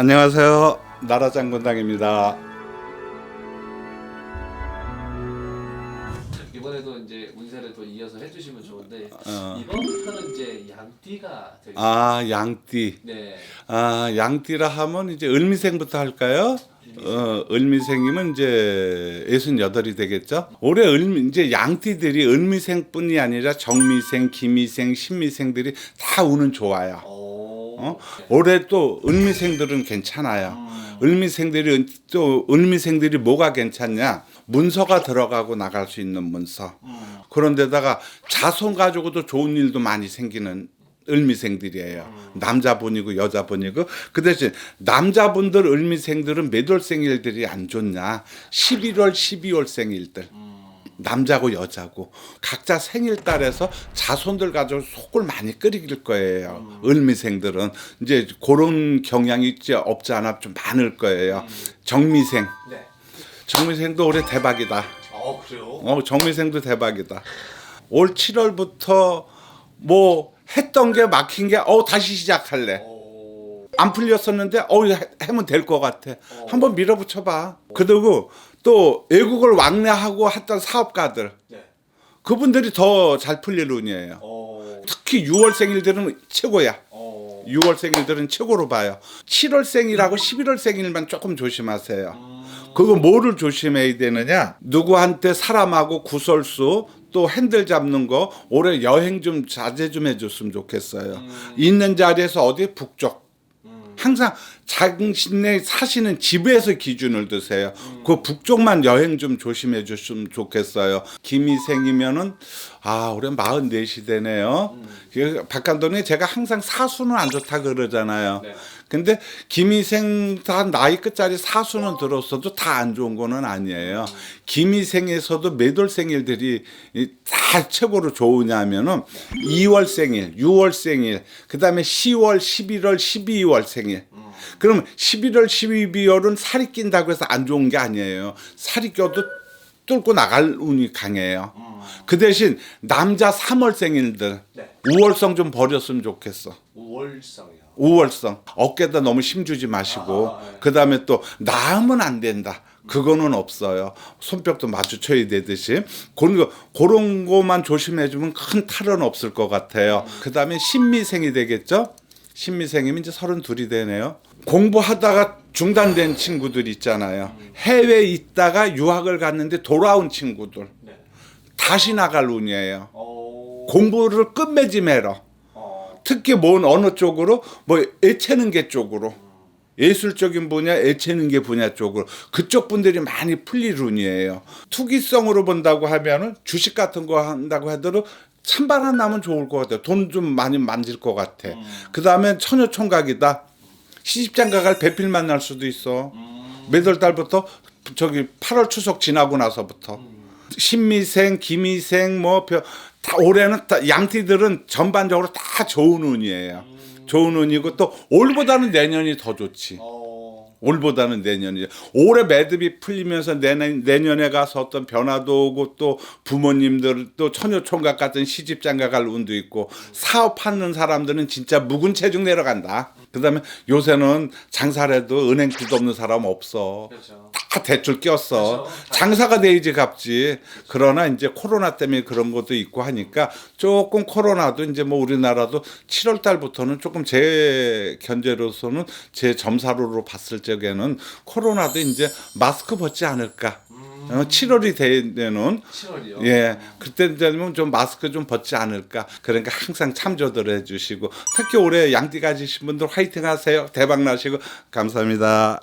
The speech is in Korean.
안녕하세요. 나라장군당입니다. 이번에도 이제 운세를 또 이어서 해주시면 좋은데 어. 이번부터는 이제 양띠가 되겠 아 양띠. 네. 아 양띠라 하면 이제 을미생부터 할까요? 어, 을미생이면 이제 68이 되겠죠. 올해 을미 이제 양띠들이 을미생뿐이 아니라 정미생, 기미생, 신미생들이 다 운은 좋아요. 오. 어? 올해 또 을미생들은 괜찮아요. 을미생들이 또 을미생들이 뭐가 괜찮냐? 문서가 들어가고 나갈 수 있는 문서. 그런데다가 자손 가지고도 좋은 일도 많이 생기는 을미생들이에요. 남자분이고 여자분이고 그 대신 남자분들 을미생들은 몇 월 생일들이 안 좋냐? 11월, 12월 생일들. 남자고 여자고 각자 생일 달에서 자손들 가지고 속을 많이 끓이길 거예요. 을미생들은 이제 그런 경향이 있지 없지 않아 좀 많을 거예요. 정미생, 네. 정미생도 올해 대박이다. 어 그래요? 어, 정미생도 대박이다. 올 7월부터 뭐 했던 게 막힌 게 어 다시 시작할래. 오. 안 풀렸었는데 어 하면 될 것 같아. 한번 밀어붙여봐. 그리고 또 외국을 왕래하고 했던 사업가들 네. 그분들이 더 잘 풀릴 운이에요. 오. 특히 6월 생일들은 최고야. 오. 6월 생일들은 최고로 봐요. 7월 생일하고 11월 생일만 조금 조심하세요. 그거 뭐를 조심해야 되느냐? 누구한테 사람하고 구설수 또 핸들 잡는 거 올해 여행 좀 자제 좀 해줬으면 좋겠어요. 있는 자리에서 어디 북쪽. 항상 당신네 사시는 집에서 기준을 드세요. 그 북쪽만 여행 좀 조심해 줬으면 좋겠어요. 김희생이면은 아 올해 44시 되네요. 그 박감독님 제가 항상 사수는 안 좋다 그러잖아요. 네. 근데 김희생 다 나이 끝짜리 사수는 들었어도 다 안 좋은 거는 아니에요. 김희생에서도 몇월 생일들이 이- 다 최고로 좋으냐면은 2월 생일, 6월 생일, 그다음에 10월, 11월, 12월 생일. 그럼 11월, 12월은 살이 낀다고 해서 안 좋은 게 아니에요. 살이 껴도 뚫고 나갈 운이 강해요. 그 대신 남자 3월 생일들 네. 우월성 좀 버렸으면 좋겠어. 월성이요. 우월성 어깨다 너무 힘주지 마시고 아, 네. 그 다음에 또 나으면 안 된다 그거는 없어요 손뼉도 마주쳐야 되듯이 그런 거 그런 거만 조심해주면 큰 탈은 없을 것 같아요 그 다음에 신미생이 되겠죠 신미생이면 이제 서른 둘이 되네요 공부하다가 중단된 친구들 있잖아요 해외에 있다가 유학을 갔는데 돌아온 친구들 네. 다시 나갈 운이에요 오. 공부를 끝맺음해라 어. 특히 뭔 어느 쪽으로 뭐 애체는 게 쪽으로 예술적인 분야, 애체는 게 분야 쪽으로 그쪽 분들이 많이 풀릴 운이에요. 투기성으로 본다고 하면은 주식 같은 거 한다고 하더라도 안 나면 좋을 것 같아요. 돈 좀 많이 만질 것 같아. 그 다음에 처녀 총각이다. 시집장 가 갈 배필 만날 수도 있어. 몇월 달부터 저기 8월 추석 지나고 나서부터 신미생, 김희생 뭐 다 올해는 다 양띠들은 전반적으로 다 좋은 운이에요. 좋은 운이고 또 올보다는 내년이 더 좋지. 어. 올보다는 내년이 올해 매듭이 풀리면서 내년 내년에 가서 어떤 변화도 오고 또 부모님들 또 처녀 총각 같은 시집 장가 갈 운도 있고 사업하는 사람들은 진짜 묵은 체중 내려간다. 그 다음에 요새는 장사를 해도 은행 빚 없는 사람 없어. 그렇죠. 다 대출 꼈어. 그렇죠. 장사가 돼야지 갚지. 그러나 이제 코로나 때문에 그런 것도 있고 하니까 조금 코로나도 이제 뭐 우리나라도 7월 달부터는 조금 제 견제로서는 제 점사로로 봤을 적에는 코로나도 이제 마스크 벗지 않을까. 어, 7월이 되면은 7월이요. 예, 그때 되면 좀 마스크 좀 벗지 않을까. 그러니까 항상 참조들 해주시고 특히 올해 양띠 가지신 분들 화이팅 하세요. 대박 나시고 감사합니다.